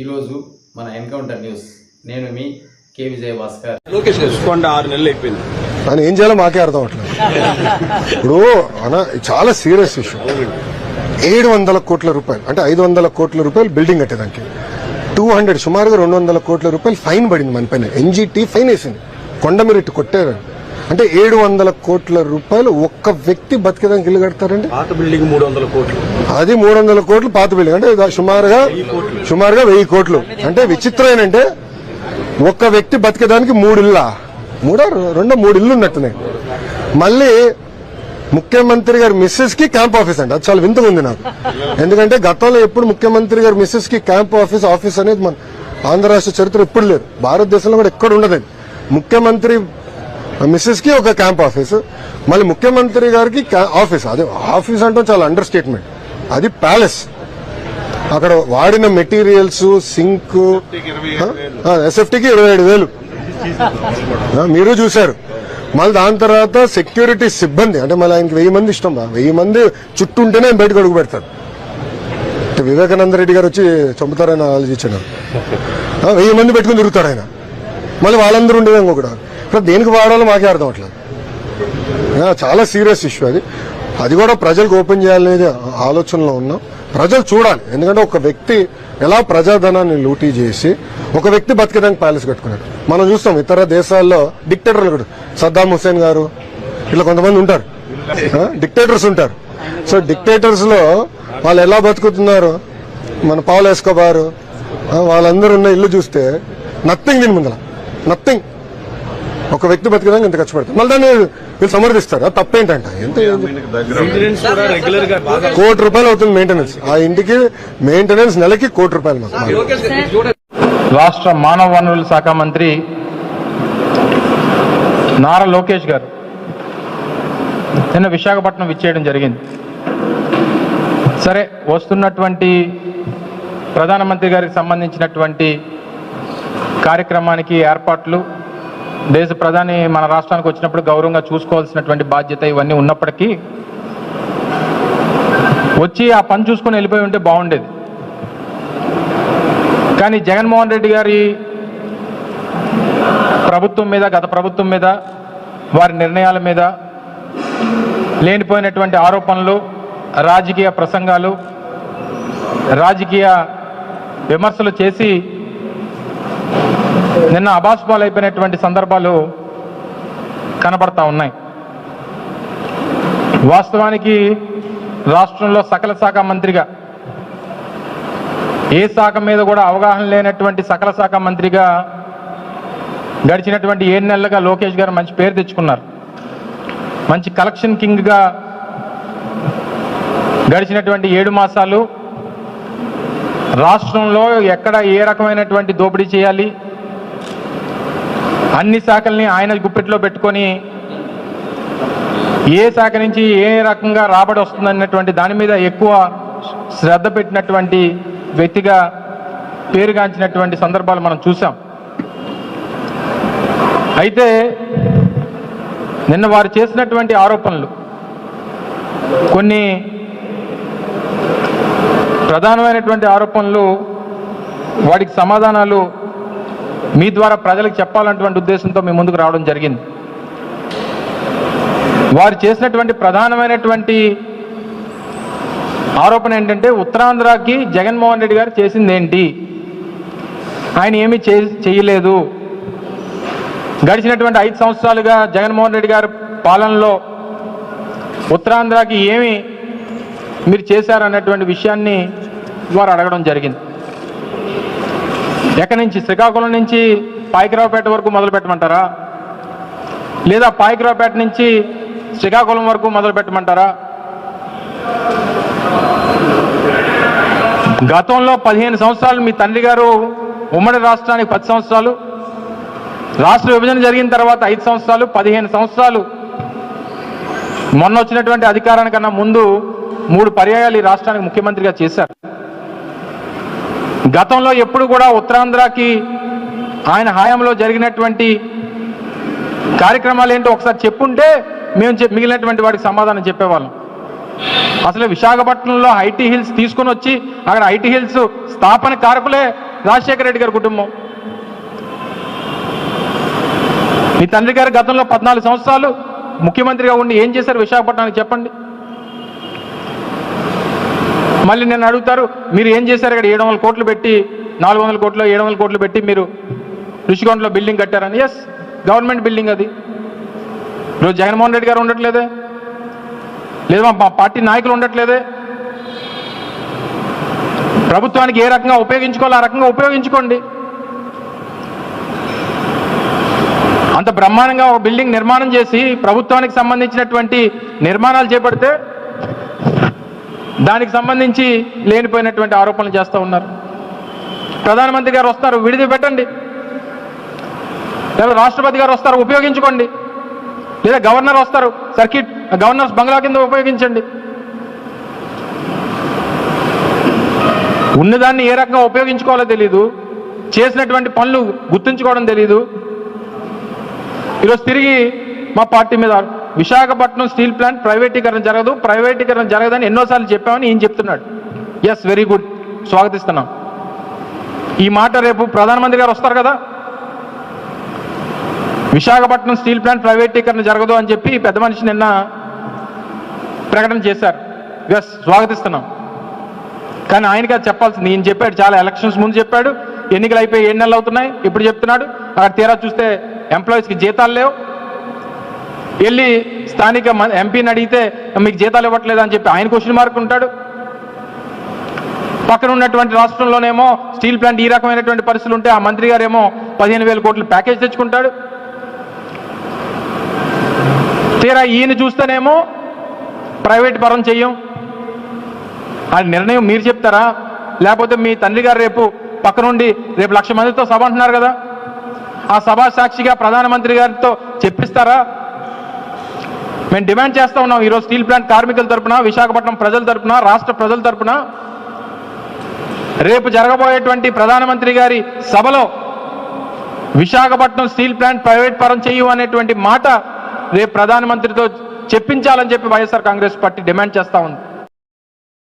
ఈరోజు మన encounter news. నేను మీ కే. విజయ భాస్కర్. లోకేష్ కొండ ఆరు నెలలు అయిపోయింది. ఆయన ఏం చేయాలో మాకే అర్థం అవట్లేదు. ఇప్పుడు ఇది చాలా సీరియస్ ఇష్యూ. ఏడు వందల కోట్ల రూపాయలు అంటే ఐదు వందల కోట్ల రూపాయలు బిల్డింగ్ కట్టేదానికి. టూ హండ్రెడ్ సుమారుగా రెండు వందల కోట్ల రూపాయలు ఫైన్ పడింది మన పైన. ఎన్జిటి ఫైన్ వేసింది. కొండ మీరు ఇట్టు కొట్టారు. అంటే ఏడు వందల కోట్ల రూపాయలు ఒక్క వ్యక్తి బతికేదానికి ఇల్లు కడతారండి? పాత బిల్డింగ్ మూడు వందల కోట్లు. అది మూడు వందల కోట్లు పాత బిల్డింగ్. అంటే సుమారుగా సుమారుగా వెయ్యి కోట్లు. అంటే విచిత్రం ఏంటంటే ఒక్క వ్యక్తి బతికేదానికి మూడు ఇళ్ళ? మూడో? రెండో మూడు ఇల్లు ఉన్నట్టున్నాయి. మళ్ళీ ముఖ్యమంత్రి గారి మిస్సెస్కి క్యాంప్ ఆఫీస్ అండి. అది చాలా వింతగా ఉంది నాకు. ఎందుకంటే గతంలో ఎప్పుడు ముఖ్యమంత్రి గారి మిస్సెస్కి క్యాంప్ ఆఫీస్ ఆఫీస్ అనేది మన ఆంధ్ర రాష్ట్ర చరిత్ర ఎప్పుడు లేదు. భారతదేశంలో కూడా ఎక్కడ ఉండదు. ముఖ్యమంత్రి మిస్సెస్కి ఒక క్యాంప్ ఆఫీస్. మళ్ళీ ముఖ్యమంత్రి గారికి ఆఫీస్ అదే ఆఫీస్ అంటే చాలా అండర్ స్టేట్మెంట్ అది ప్యాలెస్. అక్కడ వాడిన మెటీరియల్స్ సింక్ ఎస్ఎఫ్టీకి ఇరవై ఏడు వేలు. మీరు చూశారు. మళ్ళీ దాని తర్వాత సెక్యూరిటీ సిబ్బంది అంటే మళ్ళీ ఆయనకి వెయ్యి మంది ఇష్టం వెయ్యి మంది చుట్టూ ఉంటేనే ఆయన బయటకు అడుగు పెడతాడు అంటే వివేకానంద రెడ్డి గారు వచ్చి చంపుతారని ఆలోచించాడు. వెయ్యి మంది పెట్టుకుని తిరుగుతాడు ఆయన. మళ్ళీ వాళ్ళందరూ ఉండేది ఇంకొకటి ఇప్పుడు దేనికి వాడాలో మాకే అర్థం అవట్లేదు. చాలా సీరియస్ ఇష్యూ అది. అది కూడా ప్రజలకు ఓపెన్ చేయాలనేది ఆలోచనలో ఉన్నాం. ప్రజలు చూడాలి. ఎందుకంటే ఒక వ్యక్తి ఎలా ప్రజాధనాన్ని లూటీ చేసి ఒక వ్యక్తి బతికేదానికి ప్యాలెస్ కట్టుకున్నాడు. మనం చూస్తాం ఇతర దేశాల్లో డిక్టేటర్లు కూడా. సద్దాం హుసేన్ గారు ఇట్లా కొంతమంది ఉంటారు. డిక్టేటర్స్ ఉంటారు. సో డిక్టేటర్స్లో వాళ్ళు ఎలా బతుకుతున్నారు? మన పావులు వేసుకోబారు వాళ్ళందరూ ఉన్న ఇల్లు చూస్తే నథింగ్ దీని ముందర నథింగ్. ఒక వ్యక్తి బతికేదానికి ఇంత ఖర్చు పెడతారు. మళ్ళీ దాన్ని వీళ్ళు సమర్థిస్తారు? తప్పేంటంట. ఎంత కోటి రూపాయలు అవుతుంది మెయింటెనెన్స్ ఆ ఇంటికి మెయింటెనెన్స్ నెలకి కోటి రూపాయలు రాష్ట్ర మానవ వనరుల శాఖ మంత్రి నారా లోకేష్ గారు నిన్న విశాఖపట్నం విచ్చేయడం జరిగింది. సరే వస్తున్నటువంటి ప్రధానమంత్రి గారికి సంబంధించినటువంటి కార్యక్రమానికి ఏర్పాట్లు దేశ ప్రధాని మన రాష్ట్రానికి వచ్చినప్పుడు గౌరవంగా చూసుకోవాల్సినటువంటి బాధ్యత ఇవన్నీ ఉన్నప్పటికీ వచ్చి ఆ పని చూసుకొని వెళ్ళిపోయి ఉంటే బాగుండేది. కానీ జగన్మోహన్ రెడ్డి గారి ప్రభుత్వం మీద గత ప్రభుత్వం మీద వారి నిర్ణయాల మీద లేనిపోయినటువంటి ఆరోపణలు రాజకీయ ప్రసంగాలు రాజకీయ విమర్శలు చేసి నిన్న అబాస్పాలైపోయినటువంటి సందర్భాలు కనబడతా ఉన్నాయి. వాస్తవానికి రాష్ట్రంలో సకల శాఖ మంత్రిగా ఏ శాఖ మీద కూడా అవగాహన లేనటువంటి సకల శాఖ మంత్రిగా గడిచినటువంటి ఏడు నెలలుగా లోకేష్ గారు మంచి పేరు తెచ్చుకున్నారు. మంచి కలెక్షన్ కింగ్గా గడిచినటువంటి ఏడు మాసాలు రాష్ట్రంలో ఎక్కడ ఏ రకమైనటువంటి దోపిడీ చేయాలి అన్ని శాఖల్ని ఆయన గుప్పెట్లో పెట్టుకొని ఏ శాఖ నుంచి ఏ రకంగా రాబడి వస్తుందన్నటువంటి దాని మీద ఎక్కువ శ్రద్ధ పెట్టినటువంటి వ్యక్తిగా పేరుగాంచినటువంటి సందర్భాలు మనం చూసాం అయితే నిన్న వారు చేసినటువంటి ఆరోపణలు కొన్ని ప్రధానమైనటువంటి ఆరోపణలు వాటికి సమాధానాలు మీ ద్వారా ప్రజలకు చెప్పాలన్నటువంటి ఉద్దేశంతో మీ ముందుకు రావడం జరిగింది. వారు చేసినటువంటి ప్రధానమైనటువంటి ఆరోపణ ఏంటంటే ఉత్తరాంధ్రకి జగన్మోహన్ రెడ్డి గారు చేసింది ఏంటి? ఆయన ఏమీ చే- చేయలేదు. గడిచినటువంటి ఐదు సంవత్సరాలుగా జగన్మోహన్ రెడ్డి గారి పాలనలో ఉత్తరాంధ్రకి ఏమి మీరు చేశారన్నటువంటి విషయాన్ని వారు అడగడం జరిగింది. ఎక్కడి నుంచి? శ్రీకాకుళం నుంచి పాయకరావుపేట వరకు మొదలు పెట్టమంటారా? లేదా పాయకరావుపేట నుంచి శ్రీకాకుళం వరకు మొదలు పెట్టమంటారా? గతంలో పదిహేను సంవత్సరాలు మీ తండ్రి గారు ఉమ్మడి రాష్ట్రానికి పది సంవత్సరాలు రాష్ట్ర విభజన జరిగిన తర్వాత ఐదు సంవత్సరాలు పదిహేను సంవత్సరాలు. మొన్న వచ్చినటువంటి అధికారానికన్నా ముందు మూడు పర్యాయాలు ఈ రాష్ట్రానికి ముఖ్యమంత్రిగా చేశారు. గతంలో ఎప్పుడు కూడా ఉత్తరాంధ్రకి ఆయన హయాంలో జరిగినటువంటి కార్యక్రమాలు ఏంటో ఒకసారి చెప్పుంటే మేము చెప్- మిగిలినటువంటి వాడికి సమాధానం చెప్పేవాళ్ళం. అసలు విశాఖపట్నంలో ఐటీ హిల్స్ తీసుకొని వచ్చి అక్కడ ఐటీ హిల్స్ స్థాపన కారకులే రాజశేఖర రెడ్డి గారి కుటుంబం. మీ తండ్రి గారు గతంలో పద్నాలుగు సంవత్సరాలు ముఖ్యమంత్రిగా ఉండి ఏం చేశారు విశాఖపట్నానికి చెప్పండి? మళ్ళీ నేను అడుగుతారు మీరు ఏం చేశారు ఇక్కడ? ఏడు వందల కోట్లు పెట్టి నాలుగు వందల కోట్లు ఏడు వందల కోట్లు పెట్టి మీరు రుషికొండలో బిల్డింగ్ కట్టారని. ఎస్ గవర్నమెంట్ బిల్డింగ్ అది. ఈరోజు జగన్మోహన్ రెడ్డి గారు ఉండట్లేదే. లేదా మా పార్టీ నాయకులు ఉండట్లేదే. ప్రభుత్వానికి ఏ రకంగా ఉపయోగించుకోవాలో ఆ రకంగా ఉపయోగించుకోండి. అంత బ్రహ్మాండంగా ఒక బిల్డింగ్ నిర్మాణం చేసి ప్రభుత్వానికి సంబంధించినటువంటి నిర్మాణాలు చేపడితే దానికి సంబంధించి లేనిపోయినటువంటి ఆరోపణలు చేస్తూ ఉన్నారు. ప్రధానమంత్రి గారు వస్తారు విడిది పెట్టండి లేదా రాష్ట్రపతి గారు వస్తారు ఉపయోగించుకోండి. లేదా గవర్నర్ వస్తారు సర్కిట్ గవర్నర్స్ బంగ్లా కింద ఉపయోగించండి. ఉన్నదాన్ని ఏ రకంగా ఉపయోగించుకోవాలో తెలియదు చేసినటువంటి పనులు గుర్తుంచుకోవడం తెలియదు ఈరోజు తిరిగి మా పార్టీ మీద విశాఖపట్నం స్టీల్ ప్లాంట్ ప్రైవేటీకరణ జరగదు. ప్రైవేటీకరణ జరగదని ఎన్నోసార్లు చెప్పామని ఈయన చెప్తున్నాడు. ఎస్ వెరీ గుడ్ స్వాగతిస్తున్నాం. ఈ మాట రేపు ప్రధానమంత్రి గారు వస్తారు కదా? విశాఖపట్నం స్టీల్ ప్లాంట్ ప్రైవేటీకరణ జరగదు అని చెప్పి పెద్ద మనిషి నిన్న ప్రకటన చేశారు. ఎస్ స్వాగతిస్తున్నాం. కానీ ఆయనకి అది చెప్పాల్సింది. ఈయన చెప్పాడు చాలా ఎలక్షన్స్ ముందు చెప్పాడు. ఎన్నికలు అయిపోయి ఏడు నెలలు అవుతున్నాయి. ఇప్పుడు చెప్తున్నాడు. అక్కడ తీరా చూస్తే ఎంప్లాయీస్కి జీతాలు లేవు. వెళ్ళి స్థానిక మ- ఎంపీని అడిగితే మీకు జీతాలు ఇవ్వట్లేదు? అని చెప్పి ఆయన క్వశ్చన్ మార్క్ ఉంటాడు. పక్కన ఉన్నటువంటి రాష్ట్రంలోనేమో స్టీల్ ప్లాంట్ ఈ రకమైనటువంటి పరిస్థితులు ఉంటే ఆ మంత్రి గారేమో పదిహేను వేల కోట్ల ప్యాకేజ్ తెచ్చుకుంటాడు. తీరా ఈయన చూస్తేనేమో ప్రైవేట్ పరం చెయ్యం. ఆ నిర్ణయం మీరు చెప్తారా? లేకపోతే మీ తండ్రి గారు రేపు పక్కనుండి రేపు లక్ష మందితో సభ అంటున్నారు కదా. ఆ సభా సాక్షిగా ప్రధానమంత్రి గారితో చెప్పిస్తారా? మేము డిమాండ్ చేస్తా ఉన్నాం ఈరోజు స్టీల్ ప్లాంట్ కార్మికుల తరపున విశాఖపట్నం ప్రజల తరపున రాష్ట్ర ప్రజల తరపున. రేపు జరగబోయేటువంటి ప్రధానమంత్రి గారి సభలో విశాఖపట్నం స్టీల్ ప్లాంట్ ప్రైవేట్ పరం చేయు అనేటువంటి మాట రేపు ప్రధానమంత్రితో చెప్పించాలని చెప్పి వైఎస్ఆర్ కాంగ్రెస్ పార్టీ డిమాండ్ చేస్తా ఉంది.